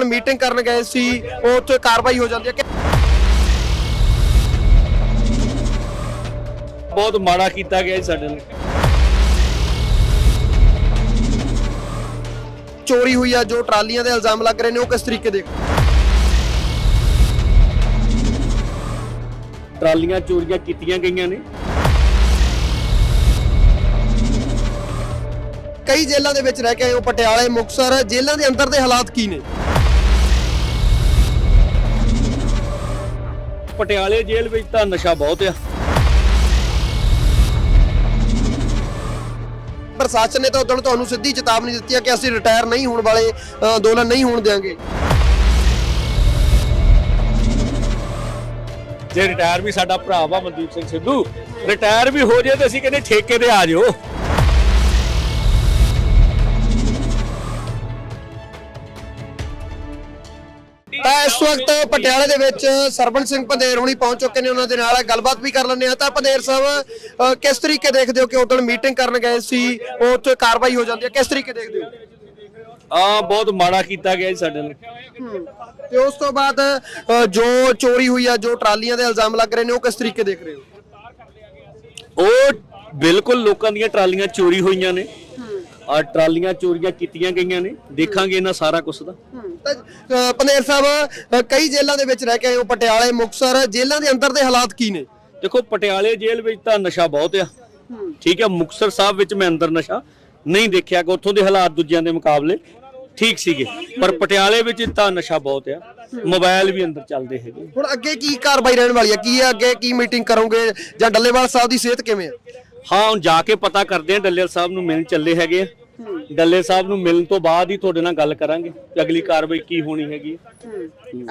ਉਦੋਂ ਮੀਟਿੰਗ ਕਰਨ ਗਏ ਸੀ ਉਹ ਉੱਥੇ ਕਾਰਵਾਈ ਹੋ ਜਾਂਦੀ ਹੈ ਕਿ ਬਹੁਤ ਮਾੜਾ ਕੀਤਾ ਗਿਆ ਜੀ ਸਾਡੇ ਨਾਲ। ਚੋਰੀ ਹੋਈ ਆ ਜੋ ਟਰਾਲੀਆਂ ਦੇ ਇਲਜ਼ਾਮ ਲੱਗ ਰਹੇ ਨੇ ਉਹ ਕਿਸ ਤਰੀਕੇ ਦੇ ਟਰਾਲੀਆਂ ਚੋਰੀਆਂ ਕੀਤੀਆਂ ਗਈਆਂ ਨੇ। ਕਈ ਜੇਲ੍ਹਾਂ ਦੇ ਵਿੱਚ ਰਹਿ ਕੇ ਆਏ ਹੋ ਪਟਿਆਲੇ ਮੁਕਸਰ ਜੇਲ੍ਹਾਂ ਦੇ ਅੰਦਰ ਦੇ ਹਾਲਾਤ ਕੀ ਨੇ? ਪਟਿਆਲੇ ਜੇਲ੍ਹ ਵਿੱਚ ਤਾਂ ਨਸ਼ਾ ਬਹੁਤ ਆ। ਪ੍ਰਸ਼ਾਸਨ ਨੇ ਤਾਂ ਉਦੋਂ ਤੁਹਾਨੂੰ ਸਿੱਧੀ ਚੇਤਾਵਨੀ ਦਿੱਤੀ ਹੈ ਕਿ ਅਸੀਂ ਰਿਟਾਇਰ ਨਹੀਂ ਹੋਣ ਵਾਲੇ ਅੰਦੋਲਨ ਨਹੀਂ ਹੋਣ ਦੇਵਾਂਗੇ ਜੇ ਰਿਟਾਇਰ ਵੀ ਸਾਡਾ ਭਰਾ ਵਾ ਮਨਦੀਪ ਸਿੰਘ ਸਿੱਧੂ ਰਿਟਾਇਰ ਵੀ ਹੋ ਜੇ ਤੇ ਅਸੀਂ ਕਹਿੰਦੇ ਠੇਕੇ ਤੇ ਆ ਜਿਓ। ਇਸ ਵਕਤ ਪਟਿਆਲੇ ਦੇ ਵਿੱਚ ਸਰਬਨ ਸਿੰਘ ਪੰਦੇਰ ਹੁਣੀ ਪਹੁੰਚ ਚੁੱਕੇ ਨੇ ਉਹਨਾਂ ਦੇ ਨਾਲ ਗੱਲਬਾਤ ਵੀ ਕਰ ਲੈਂਦੇ ਆ ਤਾਂ ਪੰਦੇਰ ਸਾਹਿਬ ਕਿਸ ਤਰੀਕੇ ਦੇਖਦੇ ਹੋ ਕਿ ਉਦੋਂ ਮੀਟਿੰਗ ਕਰਨ ਗਏ ਸੀ ਉੱਥੇ ਕਾਰਵਾਈ ਹੋ ਜਾਂਦੀ ਹੈ ਕਿਸ ਤਰੀਕੇ ਦੇਖਦੇ ਹੋ? ਆ ਬਹੁਤ ਮਾੜਾ ਕੀਤਾ ਗਿਆ ਜੀ ਸਾਡੇ ਨਾਲ। ਤੇ ਉਸ ਤੋਂ ਬਾਅਦ ਜੋ ਚੋਰੀ ਹੋਈ ਆ ਜੋ ਟਰਾਲੀਆਂ ਦੇ ਇਲਜ਼ਾਮ ਲੱਗ ਰਹੇ ਨੇ ਉਹ ਕਿਸ ਤਰੀਕੇ ਦੇਖ ਰਹੇ ਹੋ? ਉਹ ਬਿਲਕੁਲ ਲੋਕਾਂ ਦੀਆਂ ਟਰਾਲੀਆਂ ਚੋਰੀ ਹੋਈਆਂ ਨੇ। ਆ ਟਰਾਲੀਆਂ ਚੋਰੀਆਂ ਕੀਤੀਆਂ ਗਈਆਂ ਨੇ। ਦੇਖਾਂਗੇ ਇਹਨਾਂ ਸਾਰਾ ਕੁਝ ਦਾ। ਤਾਂ ਅ, ਪੰਦੇਰ ਸਾਹਿਬ ਕਈ ਜੇਲ੍ਹਾਂ ਦੇ ਵਿੱਚ ਰਹਿ ਕੇ ਆਏ ਹੋ ਪਟਿਆਲੇ ਮੁਕਸਰ ਜੇਲ੍ਹਾਂ ਦੇ ਅੰਦਰ ਦੇ ਹਾਲਾਤ ਕੀ ਨੇ? ਦੇਖੋ ਪਟਿਆਲੇ ਜੇਲ੍ਹ ਵਿੱਚ ਤਾਂ ਨਸ਼ਾ ਬਹੁਤ ਆ। ਠੀਕ ਹੈ ਮੁਕਤਸਰ ਸਾਹਿਬ ਵਿੱਚ ਮੈਂ ਅੰਦਰ ਨਸ਼ਾ ਨਹੀਂ ਦੇਖਿਆ ਕਿ ਉੱਥੋਂ ਦੇ ਹਾਲਾਤ ਦੂਜਿਆਂ ਦੇ ਮੁਕਾਬਲੇ ਠੀਕ ਸੀਗੇ। ਪਰ ਪਟਿਆਲੇ ਵਿੱਚ ਤਾਂ ਨਸ਼ਾ ਬਹੁਤ ਆ। ਮੋਬਾਈਲ ਵੀ ਅੰਦਰ ਚੱਲਦੇ ਹੈਗੇ ਹੁਣ ਅੱਗੇ ਕੀ ਕਾਰਵਾਈ ਰਹਿਣ ਵਾਲੀ ਹੈ ਕੀ ਹੈ ਅੱਗੇ? ਕੀ ਮੀਟਿੰਗ ਕਰੋਗੇ? ਜਾਂ ਡੱਲੇਵਾਲ ਸਾਹਿਬ ਦੀ ਸਿਹਤ ਕਿਵੇਂ ਹੈ ਹਾਂ ਹੁਣ ਜਾ ਕੇ ਪਤਾ ਕਰਦੇ ਆ ਡੱਲੇਲ ਸਾਹਿਬ ਨੂੰ ਮਿਲਣ ਚੱਲੇ ਹੈਗੇ ਆ। ਡੱਲੇ ਸਾਹਿਬ ਨੂੰ ਮਿਲਣ ਤੋਂ ਬਾਅਦ ਹੀ ਤੁਹਾਡੇ ਨਾਲ ਗੱਲ ਕਰਾਂਗੇ ਕਿ ਅਗਲੀ ਕਾਰਵਾਈ ਕੀ ਹੋਣੀ ਹੈਗੀ।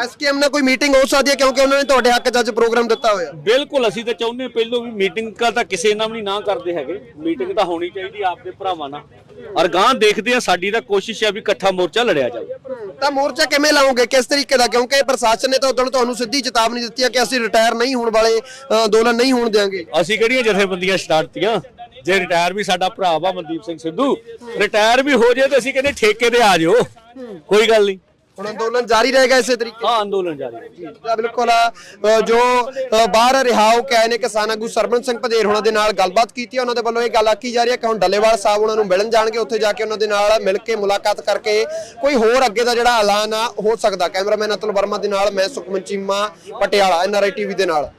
ਐਸਕੇਐਮ ਨਾਲ ਕੋਈ ਮੀਟਿੰਗ ਹੋ ਸਕਦੀ ਹੈ ਕਿਉਂਕਿ ਉਹਨਾਂ ਨੇ ਤੁਹਾਡੇ ਹੱਕ 'ਚ ਅੱਜ ਪ੍ਰੋਗਰਾਮ ਦਿੱਤਾ ਹੋਇਆ। ਬਿਲਕੁਲ ਅਸੀਂ ਤਾਂ ਚਾਹੁੰਦੇ ਪਹਿਲੋਂ ਵੀ ਮੀਟਿੰਗ ਕਾ ਤਾਂ ਕਿਸੇ ਨਾਲ ਵੀ ਨਾ ਕਰਦੇ ਹੈਗੇ। ਮੀਟਿੰਗ ਤਾਂ ਹੋਣੀ ਚਾਹੀਦੀ ਆਪਦੇ ਭਰਾਵਾਂ ਨਾਲ। ਔਰ ਗਾਂ ਦੇਖਦੇ ਆ ਸਾਡੀ ਤਾਂ ਕੋਸ਼ਿਸ਼ ਹੈ ਵੀ ਇਕੱਠਾ ਮੋਰਚਾ ਲੜਿਆ ਜਾਵੇ। ਤਾਂ ਮੋਰਚਾ ਕਿਵੇਂ ਲਾਓਗੇ? ਕਿਸ ਤਰੀਕੇ ਦਾ? ਕਿਉਂਕਿ ਪ੍ਰਸ਼ਾਸਨ ਨੇ ਤਾਂ ਉਦੋਂ ਤੁਹਾਨੂੰ ਸਿੱਧੀ ਚੇਤਾਵਨੀ ਦਿੱਤੀ ਹੈ ਕਿ ਅਸੀਂ ਰਿਟਾਇਰ ਨਹੀਂ ਹੋਣ ਵਾਲੇ ਅੰਦੋਲਨ ਨਹੀਂ ਹੋਣ ਦੇਵਾਂਗੇ ਅਸੀਂ ਕਿਹੜੀਆਂ ਜਥੇਬੰਦੀਆਂ ਸਟਾਰਟੀਆਂ ਜੇ ਰਿਟਾਇਰ ਵੀ ਸਾਡਾ ਭਰਾ ਵਾ ਮਨਦੀਪ ਸਿੰਘ ਸਿੱਧੂ ਰਿਟਾਇਰ ਵੀ ਹੋ ਜੇ ਤੇ ਅਸੀਂ ਕਹਿੰਦੇ ਠੇਕੇ ਤੇ ਆ ਜਿਓ। ਕੋਈ ਗੱਲ ਨਹੀਂ। ਹੁਣ ਅੰਦੋਲਨ ਜਾਰੀ ਰਹੇਗਾ ਇਸੇ ਤਰੀਕੇ ਹਾਂ ਅੰਦੋਲਨ ਜਾਰੀ ਹੈ। ਤਾਂ ਬਿਲਕੁਲ ਜੋ ਬਾਹਰ ਰਿਹਾ ਹੋ ਕੇ ਆਏ ਨੇ ਕਿਸਾਨ ਆਗੂ ਸਰਬਨ ਸਿੰਘ ਪਧੇਰ ਉਹਨਾਂ ਦੇ ਨਾਲ ਗੱਲਬਾਤ ਕੀਤੀ ਉਹਨਾਂ ਦੇ ਵੱਲੋਂ ਇਹ ਗੱਲ ਆਖੀ ਜਾ ਰਹੀ ਹੈ ਕਿ ਹੁਣ ਡੱਲੇਵਾਲ ਸਾਹਿਬ ਉਹਨਾਂ ਨੂੰ ਮਿਲਣ ਜਾਣਗੇ ਉੱਥੇ ਜਾ ਕੇ ਉਹਨਾਂ ਦੇ ਨਾਲ ਮਿਲ ਕੇ ਮੁਲਾਕਾਤ ਕਰਕੇ ਕੋਈ ਹੋਰ ਅੱਗੇ ਦਾ ਜਿਹੜਾ ਐਲਾਨ ਆ ਹੋ ਸਕਦਾ। ਕੈਮਰਾਮੈਨ ਅਤੁਲ ਵਰਮਾ ਦੇ ਨਾਲ ਮੈਂ ਸੁਖਮਨ ਚੀਮਾ ਪਟਿਆਲਾ ਐਨਆਰਆਈ ਟੀਵੀ ਦੇ ਨਾਲ।